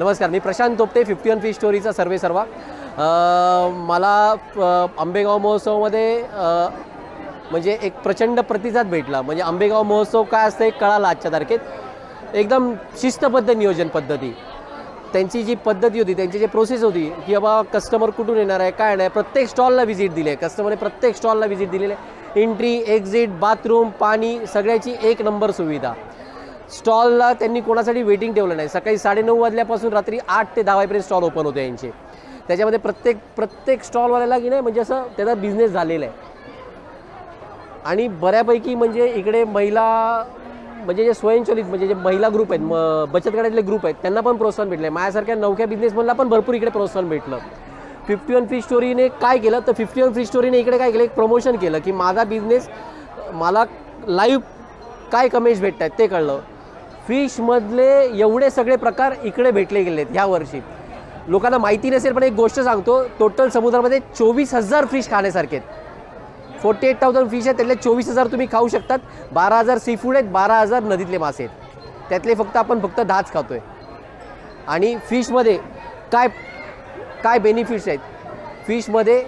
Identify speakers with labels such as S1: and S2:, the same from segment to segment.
S1: नमस्कार मी Prashant Topte fifty one फी स्टोरीचा सर्वे सर्वा. मला आंबेगाव महोत्सवामध्ये म्हणजे एक प्रचंड प्रतिसाद भेटला. म्हणजे आंबेगाव महोत्सव काय असतं एक कळालं आजच्या तारखेत. एकदम शिस्तबद्ध नियोजन पद्धती. त्यांची जी पद्धती होती त्यांची जी प्रोसेस होती की बाबा कस्टमर कुठून येणार आहे काय नाही प्रत्येक स्टॉलला व्हिजिट दिली आहे. कस्टमरने प्रत्येक स्टॉलला व्हिजिट दिलेली आहे. एंट्री एक्झिट बाथरूम पाणी सगळ्याची एक नंबर सुविधा. स्टॉलला त्यांनी कोणासाठी वेटिंग ठेवलं नाही. सकाळी साडेनऊ वाजल्यापासून रात्री आठ ते दहा वाजेपर्यंत स्टॉल ओपन होते यांचे. त्याच्यामध्ये प्रत्येक प्रत्येक स्टॉलवाल्याला की नाही म्हणजे असं त्याचा बिझनेस झालेला आहे. आणि बऱ्यापैकी म्हणजे इकडे महिला म्हणजे जे स्वयंचलित म्हणजे जे महिला ग्रुप आहेत म बचत गटातले ग्रुप आहेत त्यांना पण प्रोत्साहन भेटलं आहे माझ्यासारख्या नवख्या बिझनेसमनला पण भरपूर इकडे प्रोत्साहन भेटलं. फिफ्टी वन फ्री स्टोरीने काय केलं? तर फिफ्टी वन फ्री स्टोरीने इकडे काय केलं? एक प्रमोशन केलं की माझा बिझनेस मला लाईव्ह काय कमेंट्स भेटत आहेत ते कळलं. फिशमधले एवढे सगळे प्रकार इकडे भेटले गेले आहेत ह्या वर्षी. लोकांना माहिती नसेल पण एक गोष्ट सांगतो टोटल समुद्रामध्ये चोवीस हजार फिश खाण्यासारखे आहेत. फोर्टी एट थाउजंड फिश आहेत त्यातले चोवीस हजार तुम्ही खाऊ शकतात. बारा हजार सी फूड आहेत बारा हजार नदीतले मासे आहेत. त्यातले फक्त आपण फक्त दहाच खातो आहे आणि फिशमध्ये काय काय बेनिफिट्स आहेत? फिशमध्ये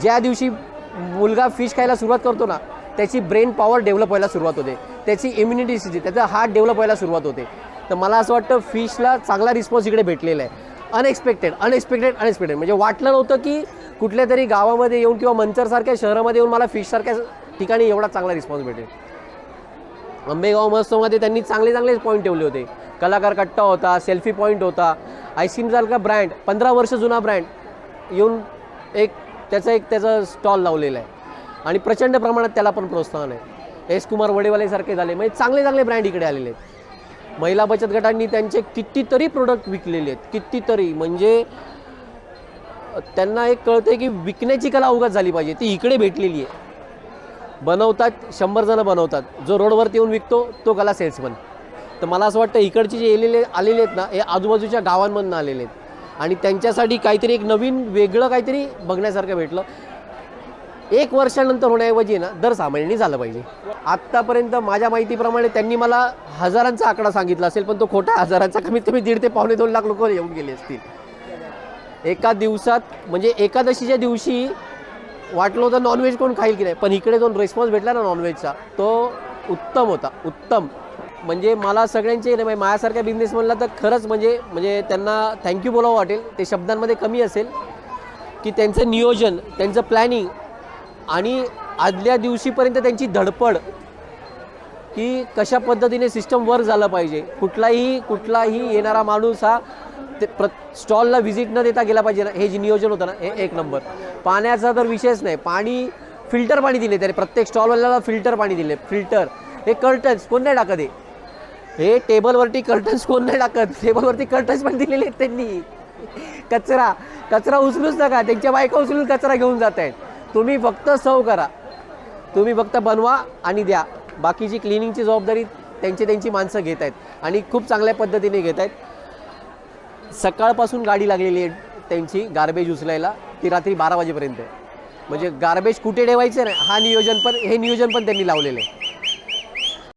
S1: ज्या दिवशी मुलगा फिश खायला सुरुवात करतो ना त्याची ब्रेन पॉवर डेव्हलप व्हायला सुरुवात होते. त्याची इम्युनिटी सिस्टी त्याचा हार्ट डेव्हलप व्हायला सुरुवात होते. तर मला असं वाटतं फिशला चांगला रिस्पॉन्स इकडे भेटलेला आहे. अनएक्सपेक्टेड अनएक्सपेक्टेड अनएक्सपेक्टेड म्हणजे वाटलं नव्हतं की कुठल्या तरी गावामध्ये येऊन किंवा मंचरसारख्या शहरामध्ये येऊन मला फिशसारख्या ठिकाणी एवढा चांगला रिस्पॉन्स भेटेल. आंबेगाव महोत्सवमध्ये त्यांनी चांगले चांगले पॉईंट ठेवले होते. कलाकार कट्टा होता सेल्फी पॉईंट होता. आईस्क्रीमसारखा ब्रँड पंधरा वर्ष जुना ब्रँड येऊन एक त्याचा एक त्याचा स्टॉल लावलेला आहे. आणि प्रचंड प्रमाणात त्याला पण प्रोत्साहन आहे. एस कुमार वडेवालेसारखे झाले. म्हणजे चांगले चांगले ब्रँड इकडे आलेले आहेत. महिला बचत गटांनी त्यांचे कितीतरी प्रोडक्ट विकलेले आहेत. कितीतरी. म्हणजे त्यांना एक कळतं की विकण्याची कला अवगत झाली पाहिजे. ती इकडे भेटलेली आहे. बनवतात शंभर जणं बनवतात. जो रोडवरती येऊन विकतो तो कला सेल्समन तर मला असं वाटतं इकडचे जे येलेले आलेले आहेत ना हे आजूबाजूच्या गावांमधून आलेले आहेत. आणि त्यांच्यासाठी काहीतरी एक नवीन वेगळं काहीतरी बघण्यासारखं भेटलं. एक वर्षानंतर होण्याऐवजी ना दर सहा महिन्यांनी झालं पाहिजे. आत्तापर्यंत माझ्या माहितीप्रमाणे त्यांनी मला हजारांचा आकडा सांगितला असेल पण तो खोटा हजारांचा हजाराचा कमीत कमी दीड ते पावणे दोन लाख लोक येऊन गेले असतील. एका दिवसात म्हणजे एकादशीच्या दिवशी वाटलं होतं नॉनव्हेज कोण खाईल की नाही पण इकडे जो रिस्पॉन्स भेटला ना नॉनव्हेजचा तो उत्तम होता उत्तम. म्हणजे मला सगळ्यांचे नाही म्हणजे माझ्यासारख्या बिझनेसमॅनला तर खरंच म्हणजे म्हणजे त्यांना थँक्यू बोलावं वाटेल. ते शब्दांमध्ये कमी असेल. की त्यांचं नियोजन त्यांचं प्लॅनिंग आणि आदल्या दिवशीपर्यंत त्यांची धडपड की कशा पद्धतीने सिस्टम वर्क झालं पाहिजे. कुठलाही कुठलाही येणारा माणूस हा ते प्र स्टॉलला व्हिजिट न देता गेला पाहिजे ना. हे जे नियोजन होतं ना हे एक नंबर पाण्याचा तर विषयच नाही. पाणी फिल्टर पाणी दिले त्याने प्रत्येक स्टॉलवाल्याला फिल्टर पाणी दिले. फिल्टर हे कर्टन्स कोण नाही टाकत हे? हे टेबलवरती कर्टन्स कोण नाही टाकत? टेबलवरती कर्टन्स पण दिलेले आहेत त्यांनी. कचरा. कचरा उचलूच नका. त्यांच्या बायका उचलून कचरा घेऊन जात आहेत तुम्ही फक्त सव करा. तुम्ही फक्त बनवा आणि द्या. बाकीची क्लिनिंगची जबाबदारी त्यांची त्यांची माणसं घेत आहेत आणि खूप चांगल्या पद्धतीने घेत आहेत. सकाळपासून गाडी लागलेली आहे त्यांची गार्बेज उचलायला. ती रात्री बारा वाजेपर्यंत. आहे म्हणजे गार्बेज कुठे ठेवायचं ना हा नियोजन पण हे नियोजन पण त्यांनी लावलेलं आहे.